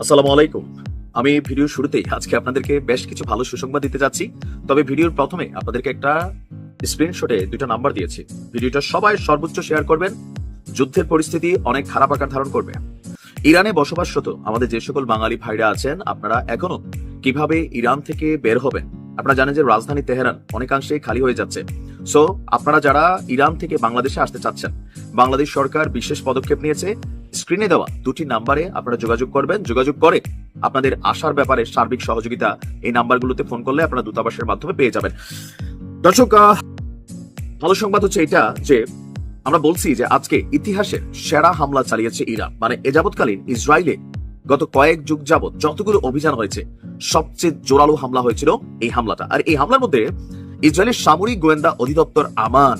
আসসালামু আলাইকুম। আমি ভিডিও শুরুতেই আজকে আপনাদেরকে বেশ কিছু ভালো সুসংবাদ দিতে যাচ্ছি। তবে ভিডিওর প্রথমে আপনাদেরকে একটা স্ক্রিনশটে দুটো নাম্বার দিয়েছি। ভিডিওটা সবাই সর্বোচ্চ শেয়ার করবেন। যুদ্ধের পরিস্থিতি অনেক খারাপ আকার ধারণ করবে। ইরানে বসবাসরত আমাদের যে সকল বাঙালি ভাইরা আছেন, আপনারা এখনও কীভাবে ইরান থেকে বের হবেন? আপনারা জানেন যে রাজধানী তেহরান অনেকাংশেই খালি হয়ে যাচ্ছে। সো আপনারা যারা ইরান থেকে বাংলাদেশে আসতে চাচ্ছেন, বাংলাদেশ সরকার বিশেষ পদক্ষেপ নিয়েছে। স্ক্রিনে দেওয়া দুটি নাম্বারে আপনারা যোগাযোগ করবেন। যোগাযোগ করে আপনাদের আসার ব্যাপারে সার্বিক সহযোগিতা এই নাম্বারগুলোতে ফোন করলে আপনারা দূতাবাসের মাধ্যমে পেয়ে যাবেন। দর্শক ভালো সংবাদ হচ্ছে এটা যে আমরা বলছি যে আজকে ইতিহাসের সেরা হামলা চালিয়েছে ইরান। মানে এ যাবৎকালীন ইসরায়েলে গত কয়েক যুগ যাবৎ যতগুলো অভিযান হয়েছে, সবচেয়ে জোরালো হামলা হয়েছিল এই হামলাটা। আর এই হামলার মধ্যে ইসরায়েলের সামরিক গোয়েন্দা অধিদপ্তর আমান।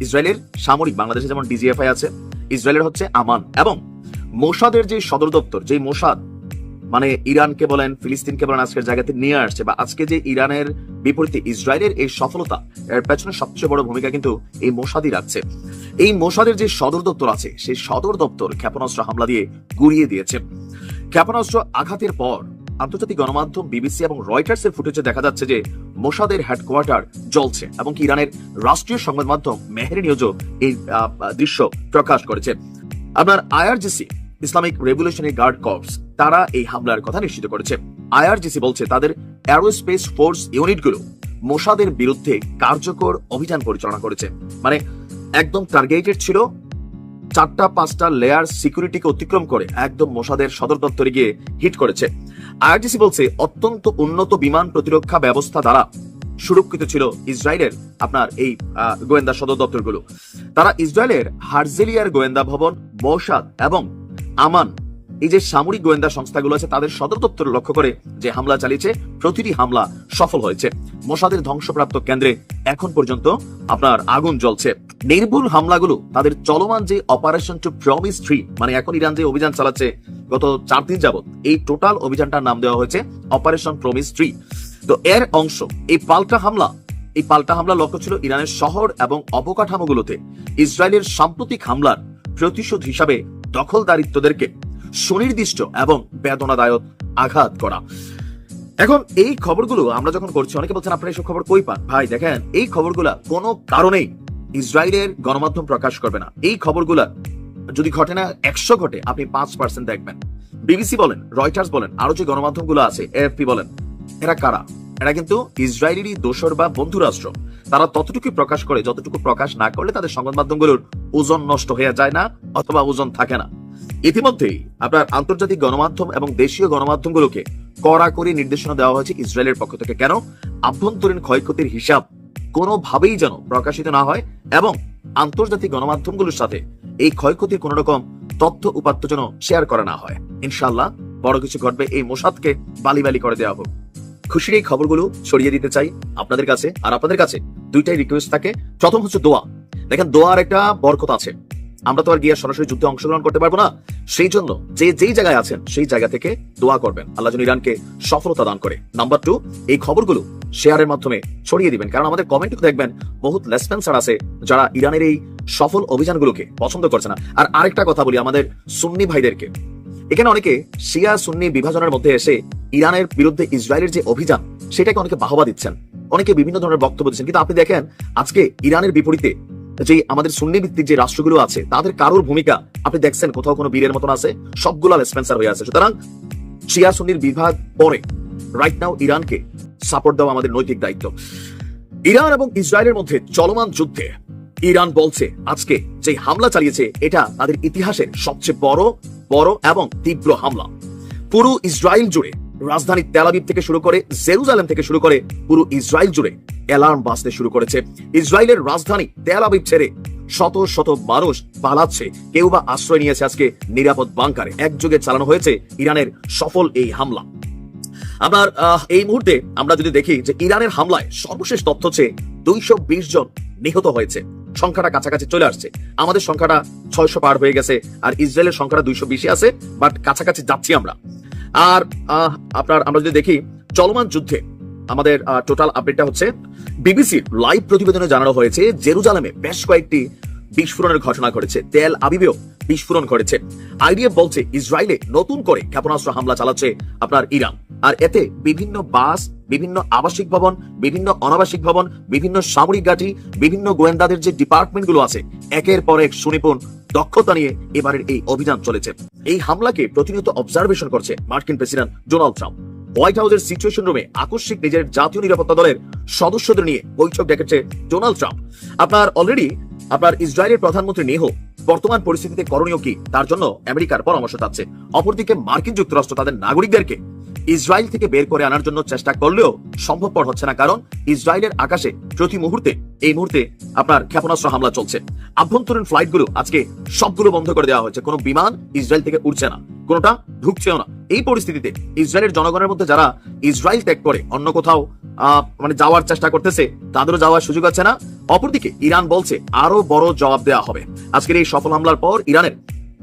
ইসরায়েলের সামরিক, বাংলাদেশে যেমন ডিজিএফআই আছে, ইসরায়েলের হচ্ছে আমান। এবং মোসাদের যে সদর দপ্তর যে মোসাদ মানে ইরানকে বলেন, ফিলিস্তিনকে বলেন, আজকের জায়গাতে নিয়ে আসছে, বা আজকে যে ইরানের বিপরীতে ইসরায়েলের এই সফলতা, এর পেছনে সবচেয়ে বড় ভূমিকা কিন্তু এই মোসাদই রাখছে। এই মোসাদের যে সদর দপ্তর আছে, সেই সদর দপ্তর ক্ষেপণাস্ত্র হামলা দিয়ে গুড়িয়ে দিয়েছে। ক্ষেপণাস্ত্র আঘাতের পর আন্তর্জাতিক গণমাধ্যম, বিবিসি এবং রয়টার্স এর ফুটেজে দেখা যাচ্ছে যে মোসাদের হেডকোয়ার্টার জ্বলছে এবং ইরানের রাষ্ট্রীয় সংবাদ মাধ্যম মেহেরি নিউজও এই দৃশ্য প্রকাশ করেছে। আপনার IRGC, Islamic revolutionary guard corps, তারা এই হামলার কথা নিশ্চিত করেছে। আইআরজিসি বলছে, তাদের অ্যারোস্পেস ফোর্স ইউনিটগুলো মোসাদের বিরুদ্ধে কার্যকর অভিযান পরিচালনা করেছে। মানে একদম টার্গেটেড ছিল, চারটা, পাঁচটা লেয়ার সিকিউরিটিকে অতিক্রম করে একদম মোসাদের সদর দপ্তরে গিয়ে হিট করেছে। আইআরজিসি বলছে, অত্যন্ত উন্নত বিমান প্রতিরক্ষা ব্যবস্থা দ্বারা সুরক্ষিত ছিল ইসরায়েলের আপনার এই গোয়েন্দা সদর দপ্তরগুলো। তারা ইসরায়েলের হার্জেলিয়ার গোয়েন্দা ভবন মৌসাদ এবং আমান এই যে সামরিক গোয়েন্দা সংস্থাগুলো আছে, তাদের সদর দপ্তর লক্ষ্য করে যে হামলা চালিয়েছে, প্রতিটি হামলা সফল হয়েছে। মোসাদের ধ্বংসপ্রাপ্ত কেন্দ্রে এখন পর্যন্ত আপনার আগুন জ্বলছে। নির্ভুল হামলাগুলো তাদের চলমান যে অপারেশন টু প্রমিস থ্রি মানে এখন ইরান যে অভিযান চালাচ্ছে, গত চার দিন যাবত এই টোটাল অভিযানটার নাম দেওয়া হয়েছে অপারেশন প্রমিস থ্রি তো এর অংশ, এই পাল্টা হামলা, এই পাল্টা হামলা লক্ষ্য ছিল ইরানের শহর এবং অবকাঠামোগুলোতে। ইসরায়েলের সাম্প্রতিক হামলার প্রতিশোধ হিসাবে দখলদারিত্বদেরকে সুনির্দিষ্ট এবং বেদনাদায়ক আঘাত করা। এখন এই খবরগুলো আমরা যখন করছি, অনেকে বলছেন, আপনারা এইসব খবর কই পান? ভাই, দেখেন, এই খবরগুলা কোনো কারণেই ইসরায়েলের গণমাধ্যম প্রকাশ করবে না। এই খবরগুলা যদি ঘটে না, একশো ঘটে, আপনি পাঁচ পার্সেন্ট দেখবেন। বিবিসি বলেন, রয়টার্স বলেন আরও যে গণমাধ্যমগুলো আছে, এএফপি বলেন, এরা কারা? এরা কিন্তু ইসরায়েলেরই দোসর বা বন্ধু রাষ্ট্র তারা ততটুকু প্রকাশ করে, যতটুকু প্রকাশ না করলে তাদের সংবাদ মাধ্যমগুলোর ওজন নষ্ট হয়ে যায় না অথবা ওজন থাকে না। ইতিমধ্যেই আপনার আন্তর্জাতিক গণমাধ্যম এবং দেশীয় গণমাধ্যমগুলোকে কড়াকড়ি নির্দেশনা দেওয়া হয়েছে ইসরায়েলের পক্ষ থেকে। কেন? আভ্যন্তরীণ ক্ষয়ক্ষতির হিসাব কোনোভাবেই যেন প্রকাশিত না হয় এবং আন্তর্জাতিক গণমাধ্যমগুলোর সাথে এই ক্ষয়ক্ষতির কোন রকম তথ্য উপাত্ত যেন শেয়ার করা না হয়। ইনশাল্লাহ বড় কিছু ঘটবে। এই মোসাদকে বালি বালি করে দেওয়া হোক। খুশির এই খবরগুলো ছড়িয়ে দিতে চাই আপনাদের কাছে। আর আপনাদের কাছে দুইটাই রিকোয়েস্ট থাকে। প্রথম হচ্ছে দোয়া। দেখেন দোয়ার একটা বরকত আছে। আমরা তো আর গিয়ে সরাসরি যুদ্ধে অংশগ্রহণ করতে পারব না। সেই জন্য যে যেই জায়গায় আছেন, সেই জায়গা থেকে দোয়া করবেন। আল্লাহ যেন ইরানকে সফলতা দান করে। নাম্বার টু এই খবরগুলো শেয়ারের মাধ্যমে ছড়িয়ে দিবেন। কারণ আমাদের কমেন্ট দেখবেন, বহুত লেসপেন্সার আছে যারা ইরানের এই সফল অভিযানগুলোকে পছন্দ করছে না। আর আরেকটা কথা বলি আমাদের সুন্নি ভাইদেরকে। এখানে অনেকে শিয়া সুন্নি বিভাজনের মধ্যে এসে ইরানের বিরুদ্ধে ইসরায়েলের যে অভিযান, সেটাকে অনেকে বাহবা দিচ্ছেন। অনেকে বিভিন্ন ধরনের বক্তব্য দিচ্ছেন। কিন্তু আপনি দেখেন, আজকে ইরানের বিপরীতে যে আমাদের সুন্নি ভিত্তিক যে রাষ্ট্রগুলো আছে, তাদের কারোর ভূমিকা আপনি দেখছেন? কোথাও কোনো বীরের মতন আছে? সবগুলো স্পেন্সার হয়ে আছে। সুতরাং শিয়া সুন্নির বিভাগ পরে রাইট নাও ইরানকে সাপোর্ট দেওয়া আমাদের নৈতিক দায়িত্ব। ইরান এবং ইসরায়েলের মধ্যে চলমান যুদ্ধে ইরান বলছে, আজকে যে হামলা চালিয়েছে, এটা তাদের ইতিহাসের সবচেয়ে বড় বড় এবং তীব্র হামলা। পুরো ইসরায়েল জুড়ে রাজধানী তেলাবিব থেকে শুরু করে জেরুজালেম থেকে শুরু করে পুরো ইসরায়েল জুড়ে অ্যালার্ম বাজতে শুরু করেছে। ইসরায়েলের রাজধানী তেলাবিব ছেড়ে শত শত মানুষ পালাচ্ছে। কেউ বা আশ্রয় নিয়েছে আজকে নিরাপদ বাংকারে। একযোগে চালানো হয়েছে ইরানের সফল এই হামলা। আপনার এই মুহূর্তে আমরা যদি দেখি যে ইরানের হামলায় সর্বশেষ তথ্য হচ্ছে দুইশো বিশ জন নিহত হয়েছে। সংখ্যাটা কাছাকাছি চলে আসছে। আমাদের সংখ্যাটা ছয়শো পার হয়ে গেছে আর ইসরায়েলের সংখ্যাটা দুইশো বেশি আছে, বাট কাছাকাছি যাচ্ছি আমরা। আর আপনার, আমরা যদি দেখি, চলমান যুদ্ধে আমাদের টোটাল আপডেটটা হচ্ছে বিবিসির লাইভ প্রতিবেদনে জানানো হয়েছে, জেরুজালেমে বেশ কয়েকটি বিস্ফোরণের ঘটনা ঘটেছে। তেল আবিবেও বিস্ফোরণ ঘটেছে। আইডিএফ বলছে, ইসরায়েলে নতুন করে ক্ষেপণাস্ত্র হামলা চালাচ্ছে আপনার ইরান। আর এতে বিভিন্ন বাস, বিভিন্ন আবাসিক ভবন, বিভিন্ন অনাবাসিক ভবন, বিভিন্ন সামরিক ঘাঁটি, বিভিন্ন গোয়েন্দাদের যে ডিপার্টমেন্টগুলো আছে, একের পর এক সুনিপুণ দক্ষতা নিয়ে এবারের এই অভিযান চলেছে। এই হামলাকে প্রতিনিয়ত অবজারভেশন করছে মার্কিন প্রেসিডেন্ট ডোনাল্ড ট্রাম্প। হোয়াইট হাউসের সিচুয়েশন রুমে আকস্মিক নিজের জাতীয় নিরাপত্তা দলের সদস্যদের নিয়ে বৈঠক ডেকেছে ডোনাল্ড ট্রাম্প। আপনার অলরেডি আপনার ইসরায়েলের প্রধানমন্ত্রী নেহ, বর্তমান পরিস্থিতিতে করণীয় কি? তার জন্য আমেরিকার পরামর্শ চাচ্ছে। অপরদিকে মার্কিন যুক্তরাষ্ট্র তাদের নাগরিকদেরকে ইসরায়েল থেকে বের করে আনার জন্য চেষ্টা করলেও সম্ভবপর হচ্ছে না, কারণ ইসরায়েলের আকাশে প্রতি মুহূর্তে, এই মুহূর্তে আপনার ক্ষেপণাস্ত্র হামলা চলছে। আভ্যন্তরীণ ফ্লাইটগুলো আজকে সবগুলো বন্ধ করে দেওয়া হয়েছে। কোনো বিমান ইসরায়েল থেকে উঠছে না, কোনোটা ঢুকছেও না। এই পরিস্থিতিতে ইসরায়েলের জনগণের মধ্যে যারা ইসরায়েল ত্যাগ করে, অন্য কোথাও মানে যাওয়ার চেষ্টা করতেছে, তাদেরও যাওয়ার সুযোগ আছে না। অপরদিকে ইরান বলছে আরও বড় জবাব দেওয়া হবে। আজকের এই সফল হামলার পর ইরানের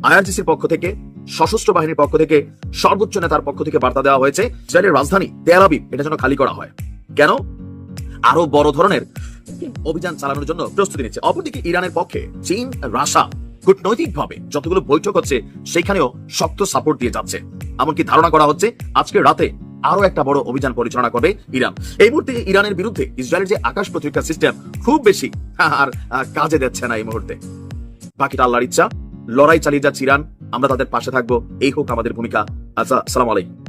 আইআরজিসির পক্ষ থেকে সশস্ত্র বাহিনীর পক্ষ থেকে সর্বোচ্চ নেতার পক্ষ থেকে বার্তা দেওয়া হয়েছে ইসরায়েলের রাজধানী তেলাবিব এটা যেন খালি করা হয়। কেন? আরও বড় ধরনের অভিযান চালানোর জন্য প্রস্তুতি নিচ্ছে। অপরদিকে ইরানের পক্ষে চীন, রাশা কূটনৈতিকভাবে যতগুলো বৈঠক হচ্ছে সেখানেও শক্ত সাপোর্ট দিয়ে যাচ্ছে। এমনকি ধারণা করা হচ্ছে, আজকে রাতে আরও একটা বড় অভিযান পরিচালনা করবে ইরান। এই মুহূর্তে ইরানের বিরুদ্ধে ইসরায়েলের যে আকাশ প্রতিরক্ষা সিস্টেম খুব বেশি আর কাজে দিচ্ছে না এই মুহূর্তে। বাকিটা আল্লাহর ইচ্ছা, লড়াই চালিয়ে যাচ্ছে ইরান। আমরা তাদের পাশে থাকব। এই হোক আমাদের ভূমিকা। আচ্ছা সালাম আলাইকুম।